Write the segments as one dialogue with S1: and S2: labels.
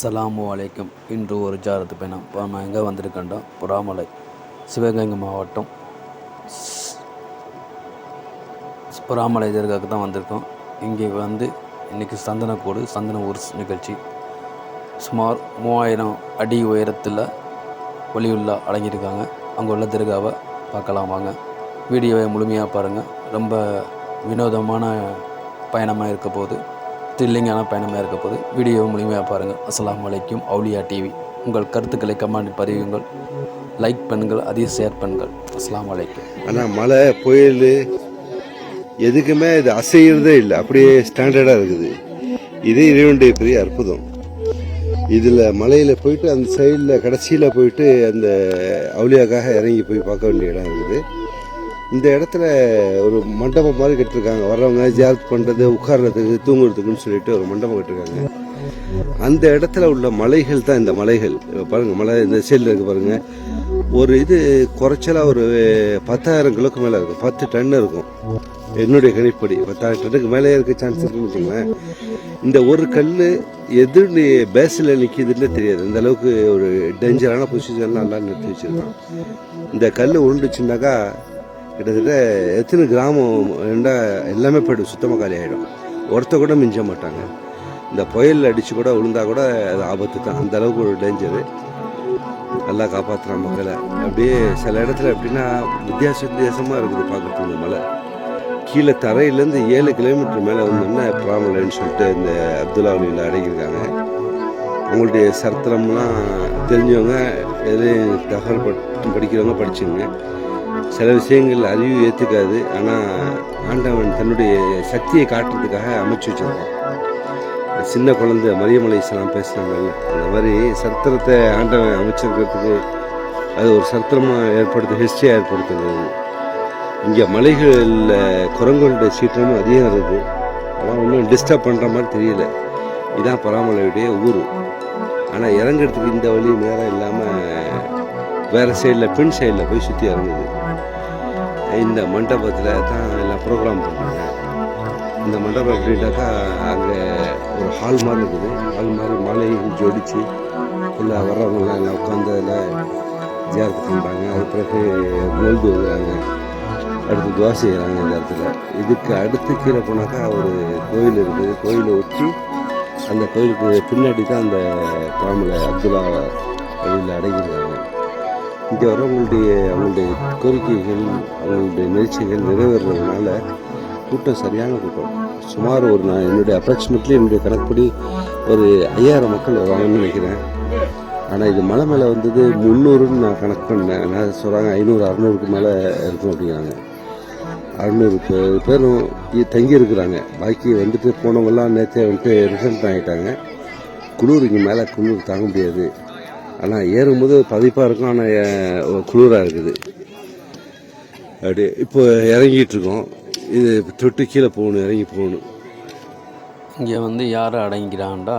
S1: அஸ்ஸலாமு அலைக்கும். இன்று ஒரு ஜாரத்து பயணம். இப்போ நம்ம எங்கே வந்திருக்கோம் புறாமலை சிவகங்கை மாவட்டம். ஸ்- புறாமலை இதற்காக தான் வந்திருக்கோம். இங்கே வந்து இன்றைக்கி சந்தனக்கூடு சந்தன ஊர் நிகழ்ச்சி. சுமார் மூவாயிரம் அடி உயரத்தில் ஒளியுள்ள அடங்கியிருக்காங்க. அங்கே உள்ள தர்காவை பார்க்கலாம் வாங்க. வீடியோவை முழுமையாக பாருங்கள் ரொம்ப வினோதமான பயணமாக இருக்க போகுது. த்ரில்லிங்கான பயணமாக இருக்க போது வீடியோ முழுமையாக பாருங்கள் அஸ்லாம் அலைக்கும் அவுலியா டிவி உங்கள் கருத்துக்களை கமெண்ட் பதிவுங்கள் லைக் பண்ணுங்கள் அதையும் ஷேர் பண்ணுங்கள். அஸ்லாம் வலைக்கும்
S2: ஆனால் மழை புயல் எதுக்குமே இது அசைகிறதே இல்லை. அப்படியே ஸ்டாண்டர்டாக இருக்குது. இது இறைவனுடைய பெரிய அற்புதம். இதில் மலையில் போயிட்டு அந்த சைடில் கடைசியில் போயிட்டு அந்த அவுளியாக்காக இறங்கி போய் பார்க்க வேண்டிய இடம் இருக்குது. இந்த இடத்துல ஒரு மண்டபம் மாதிரி கட்டிருக்காங்க. வர்றவங்க ஜியாரத் பண்ணுறது உட்கார்றதுக்கு தூங்குறதுக்குன்னு சொல்லிட்டு ஒரு மண்டபம் கட்டிருக்காங்க. அந்த இடத்துல உள்ள மலைகள் தான் இந்த மலைகள். பாருங்கள் மலை இந்த சைடில் இருக்கு பாருங்கள் ஒரு இது குறைச்சலா ஒரு பத்தாயிரம் கிலோக்கு மேலே இருக்கும். பத்து டன் இருக்கும். என்னுடைய கணிப்படி. பத்தாயிரம் டன்னுக்கு மேலே இருக்க சான்ஸ் இருக்குன்னு வச்சுங்களேன் இந்த ஒரு கல் எது பேஸில் நிற்கிதுன்னு தெரியாது. இந்த அளவுக்கு ஒரு டேஞ்சரான பொசிஷன்லாம் நல்லா நிறுத்தி வச்சிருக்கான். இந்த கல் உருண்டுச்சுனாக்கா கிட்டத்தட்ட எத்தனை கிராமம் இருந்தா எல்லாமே போய்டும் சுத்தமாக காலி ஆகிடும் ஒருத்த கூட மிஞ்ச மாட்டாங்க. இந்த புயல் அடித்து கூட விழுந்தா கூட அது ஆபத்து தான். அந்த அளவுக்கு ஒரு டேஞ்சரு நல்லா காப்பாற்றுறான் மக்களை. அப்படியே சில இடத்துல எப்படின்னா வித்தியாச வித்தியாசமாக இருக்குது பார்க்குறதுக்கு இந்த மலை. கீழே தரையிலேருந்து ஏழு கிலோமீட்டர் மேலே வந்தோம்னா பிராமலைன்னு சொல்லிட்டு இந்த அப்துல்லா வழியில் அடங்கியிருக்காங்க அவங்களுடைய சரித்திரம்லாம் தெரிஞ்சவங்க எதையும் தகவல் பட் படிக்கிறவங்க படிச்சுங்க சில விஷயங்கள் அறிவு ஏற்றுக்காது ஆனால் ஆண்டவன் தன்னுடைய சக்தியை காட்டுறதுக்காக அமைச்சு வச்சிருக்கான். சின்ன குழந்தை மரியமலை இஸ்லாம் பேசுனாங்கல்ல அந்த மாதிரி சத்திரத்தை ஆண்டவன் அமைச்சிருக்கிறதுக்கு அது ஒரு சத்திரமாக ஏற்படுத்த ஹிஸ்ட்ரியாக ஏற்படுத்துகிறது இங்கே மலைகளில் குரங்குகளுடைய சீற்றமும் அதிகம் இருக்குது. ஆனால் ஒன்றும் டிஸ்டர்ப் பண்ணுற மாதிரி தெரியல. இதான் பராமலையுடைய ஊர். ஆனால் இறங்குறதுக்கு இந்த வழி நேரம் இல்லாமல் வேறு சைடில் பின் சைடில் போய் சுற்றி இறங்குது. இந்த மண்டபத்தில் தான் எல்லாம் ப்ரோக்ராம் பண்ணுறாங்க. இந்த மண்டபம் எப்படின்னாக்கா அங்கே ஒரு ஹால் மாதிரி இருக்குது. ஹால் மாதிரி மாலை ஜோடித்து உள்ள வர்றவங்களாம் எல்லாம் உட்காந்து அதில் ஜியாரத்து பண்ணுறாங்க அது பிறகு மொழ்து வந்துடுறாங்க அடுத்து துவா செய்கிறாங்க இந்த இடத்துல. இதுக்கு அடுத்து கீழே போனாக்கா ஒரு கோயில் இருக்குது. கோயிலை ஒட்டி அந்த கோயிலுக்கு பின்னாடி தான் அந்த பாம்புல அப்துல்லா வழியில் அடங்கியிருக்காங்க இங்கே வரவங்களுடைய அவங்களுடைய கோரிக்கைகள் அவங்களுடைய முயற்சிகள் நிறைவேறதுனால கூட்டம் சரியான கூட்டம். சுமார் ஒரு நான் என்னுடைய அப்ராக்சிமேட்லி என்னுடைய கணக்குப்படி ஒரு ஐயாயிரம் மக்கள் வருவாங்கன்னு நினைக்கிறேன். ஆனால் இது மலை மேலே வந்தது முந்நூறுன்னு நான் கணக்கு பண்ணேன். நான் சொல்கிறாங்க ஐநூறு அறநூறுக்கு மேலே இருக்கும் அப்படிங்கிறாங்க. அறுநூறு பேர் பேரும் தங்கி இருக்கிறாங்க. பாக்கி வந்துட்டு போனவங்கெல்லாம் நேற்றே வந்துட்டு ரிசல்ட் ஆகிட்டாங்க குளிர் இங்கே மேலே குளிர் தாங்க முடியாது. ஆனால் ஏறும்போது பதிப்பாக இருக்கும் ஆனால் குளிராக இருக்குது. அப்படி இப்போ இறங்கிட்டு இருக்கோம் இது தொட்டு கீழே போகணும் இறங்கி போகணும்.
S1: இங்கே வந்து யார் அடங்கிறான்டா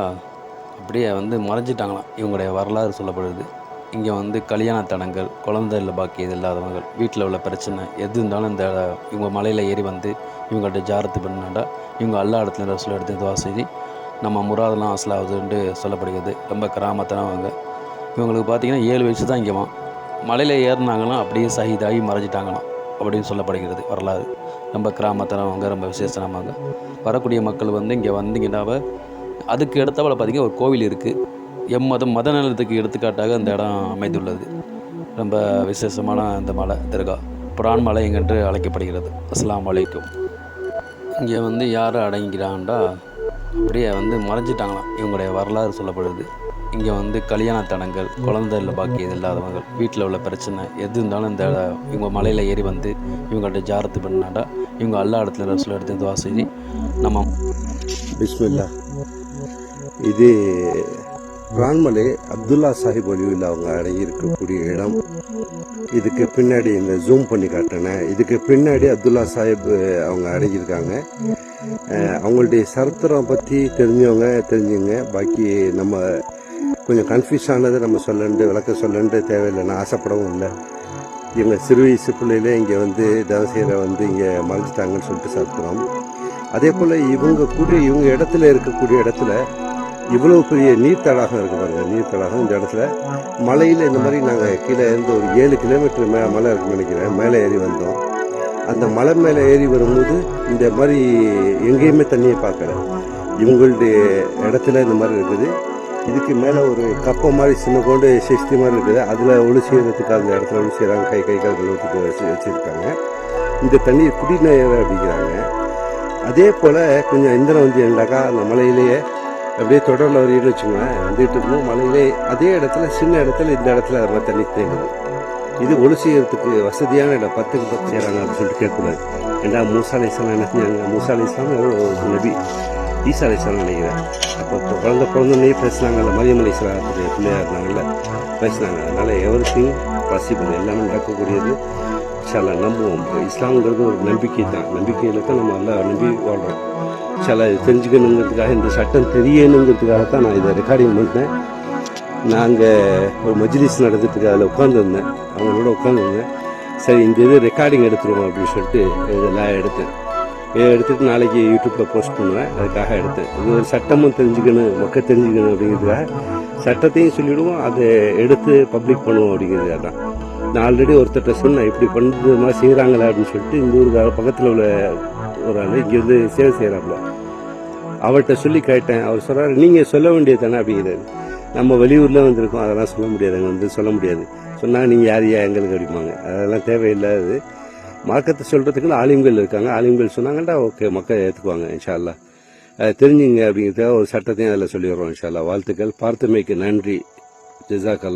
S1: அப்படியே வந்து மறைஞ்சிட்டாங்களாம். இவங்களுடைய வரலாறு சொல்லப்படுது. இங்கே வந்து கல்யாண தடங்கள் குழந்தை இல்லை பாக்கி இது இல்லாதவங்க வீட்டில் உள்ள பிரச்சனை எது இருந்தாலும் இந்த இவங்க மலையில் ஏறி வந்து இவங்கள்ட்ட ஜாரத்து பண்ணாண்டா? இவங்க அல்லா இடத்துல ரசூல் எடுத்து துவா செய்தி நம்ம முராதெல்லாம் அசலாகுதுன்ட்டு சொல்லப்படுகிறது. ரொம்ப கிராமத்தானவங்க. இவங்களுக்கு பார்த்திங்கன்னா ஏழு வயசு தான் இங்கே மலையில் ஏறினாங்களாம் அப்படியே சகிதாகி மறைஞ்சிட்டாங்களாம் அப்படின்னு சொல்லப்படுகிறது வரலாறு. ரொம்ப கிராமத்தானவங்க ரொம்ப விசேஷமாக வரக்கூடிய மக்கள் வந்து இங்கே வந்தீங்கன்னாவ அதுக்கு எடுத்தவளை பார்த்தீங்கன்னா ஒரு கோவில் இருக்குது எம்மதம் மத நலத்துக்கு எடுத்துக்காட்டாக அந்த இடம் அமைந்துள்ளது. ரொம்ப விசேஷமான அந்த மலை தர்கா. புரான் மலை என்று அழைக்கப்படுகிறது. அஸ்லாம் அலைக்கும். இங்கே வந்து யார் அடங்கிறான்டா அப்படியே வந்து மறைஞ்சிட்டாங்களாம். இவங்களுடைய வரலாறு சொல்லப்படுது. இங்கே வந்து கல்யாண தடங்கள் குழந்தை இல்லை பாக்கி இது இல்லாதவங்க வீட்டில் உள்ள பிரச்சனை எது இருந்தாலும் இந்த இவங்க மலையில் ஏறி வந்து இவங்கள்ட்ட ஜாரத்து பண்ணாடா இவங்க எல்லா இடத்துல ரசூல் எடுத்து துவா செஞ்சு நம்ம
S2: பிஸ்மில்லா. இது பிரான்மலை அப்துல்லா சாஹிப் வலிவில் அவங்க அடங்கி இருக்கக்கூடிய இடம். இதுக்கு பின்னாடி இந்த ஜூம் பண்ணி காட்டினேன் இதுக்கு பின்னாடி அப்துல்லா சாஹிப் அவங்க அடங்கியிருக்காங்க. அவங்களுடைய சரித்திரம் பற்றி தெரிஞ்சவங்க தெரிஞ்சுங்க. பாக்கி நம்ம கொஞ்சம் கன்ஃபியூஸ் ஆனதை நம்ம சொல்லண்டு விளக்க சொல்லண்டு தேவையில்லை. நான் ஆசைப்படவும் இல்லை. இவங்க சிறு வயசு பிள்ளையிலே இங்கே வந்து தனசீரை வந்து இங்கே மறைஞ்சிட்டாங்கன்னு சொல்லிட்டு சாப்பிட்றோம். அதே போல் இவங்க கூடிய இவங்க இடத்துல இருக்கக்கூடிய இடத்துல இவ்வளோ பெரிய நீர் தடாகம் இருக்கு பாருங்கள் நீர் தடாகம் இந்த இடத்துல. மலையில் இந்த மாதிரி நாங்கள் கீழே இருந்து ஒரு ஏழு கிலோமீட்டர் மே மலை இருக்குன்னு நினைக்கிறேன். மேலே ஏறி வந்தோம். அந்த மலை மேலே ஏறி வரும்போது இந்த மாதிரி எங்கேயுமே தண்ணியை பார்க்கல. இவங்களுடைய இடத்துல இந்த மாதிரி இருக்குது. இதுக்கு மேலே ஒரு கப்பை மாதிரி சின்ன கொண்டு சிஸ்டி மாதிரி இருக்குது. அதில் ஒளி செய்கிறதுக்கு அந்த இடத்துல ஒளி செய்கிறாங்க கை கை கால் கழுவுறதுக்கு வச்சு வச்சுருக்காங்க. இந்த தண்ணியை குடிநீர் அப்படிங்கிறாங்க அதே போல் கொஞ்சம் இந்திரம் வந்து இருந்தாக்கா அந்த மலையிலேயே அப்படியே தொடரில் வரீங்கன்னு வச்சுக்கோங்களேன். வந்துட்டு இருக்கும்போது மலையிலே அதே இடத்துல சின்ன இடத்துல இந்த இடத்துல அது மாதிரி தண்ணி தேங்குது. இது ஒளி செய்யறதுக்கு வசதியான இடம். பத்துக்கு பத்து செய்கிறாங்க அப்படின்னு சொல்லிட்டு கேட்கக்கூடாது. ஏன்னா மூசாலை இஸ்லாம் என்ன செஞ்சாங்க? மூசாலை இஸ்லாம் ஒரு நபி. ஈசா நினைக்கிறேன் அப்போ இப்போ குழந்த குழந்தையே பேசுனாங்கல்ல மரியம் அலை பிள்ளையாக இருந்தாங்கல்ல பேசினாங்க அதனால் எவ்ரி திங் பாசிபிள் எல்லாமே நடக்கக்கூடியது சில நம்புவோம் இஸ்லாம்ங்கிறது ஒரு நம்பிக்கை தான் நம்பிக்கையில் தான் நம்ம எல்லாம் நம்பி வாழ்கிறோம் சில தெரிஞ்சுக்கணுங்கிறதுக்காக இந்த சட்டம் தெரியணுங்கிறதுக்காக தான் நான் இதை ரெக்கார்டிங் பண்ணிட்டேன் நாங்கள் ஒரு மஜ்லிஸ் நடந்துட்டு அதில் உட்காந்துருந்தேன் அவங்களோட உட்காந்துருந்தேன் சரி இந்த இது ரெக்கார்டிங் எடுத்துருவோம் அப்படின்னு சொல்லிட்டு இதெல்லாம் எடுத்தேன் இதை எடுத்துட்டு நாளைக்கு யூடியூப்பில் போஸ்ட் பண்ணுவேன். அதுக்காக எடுத்தேன். இது ஒரு சட்டமும் தெரிஞ்சுக்கணும் மக்கள் தெரிஞ்சுக்கணும் அப்படிங்கிறதுக்காக சட்டத்தையும் சொல்லிவிடுவோம் அதை எடுத்து பப்ளிக் பண்ணுவோம் அப்படிங்கிறதுக்காக தான். நான் ஆல்ரெடி ஒருத்தர்கிட்ட சொன்னேன் இப்படி பண்ணுறது மாதிரி செய்கிறாங்களே அப்படின்னு சொல்லிட்டு இந்த ஊருக்கு பக்கத்தில் உள்ள ஒரு ஆள் இங்கேருந்து சேவை செய்கிறாப்புல அவர்கிட்ட சொல்லி கேட்டேன். அவர் சொல்கிறார் நீங்கள் சொல்ல வேண்டியது தானே? அப்படிங்கிறாரு. நம்ம வெளியூரில் வந்திருக்கோம் அதெல்லாம் சொல்ல முடியாது. அங்கே வந்து சொல்ல முடியாது. சொன்னால் நீங்கள் யார் யா எங்களுக்கு அடிப்பாங்க அதெல்லாம் தேவையில்லாதது. மார்க்கத்தை சொல்கிறதுக்குன்னு ஆலிம்கள் இருக்காங்க. ஆலிம்கள் சொன்னாங்கடா ஓகே மக்கள் ஏற்றுக்குவாங்க இன்ஷா அல்லாஹ் தெரிஞ்சுங்க அப்படிங்கிறத ஒரு சட்டத்தையும் அதில் சொல்லிடுறோம் இன்ஷா வாழ்த்துக்கள். பார்த்தமைக்கு நன்றி. ஜிசாக்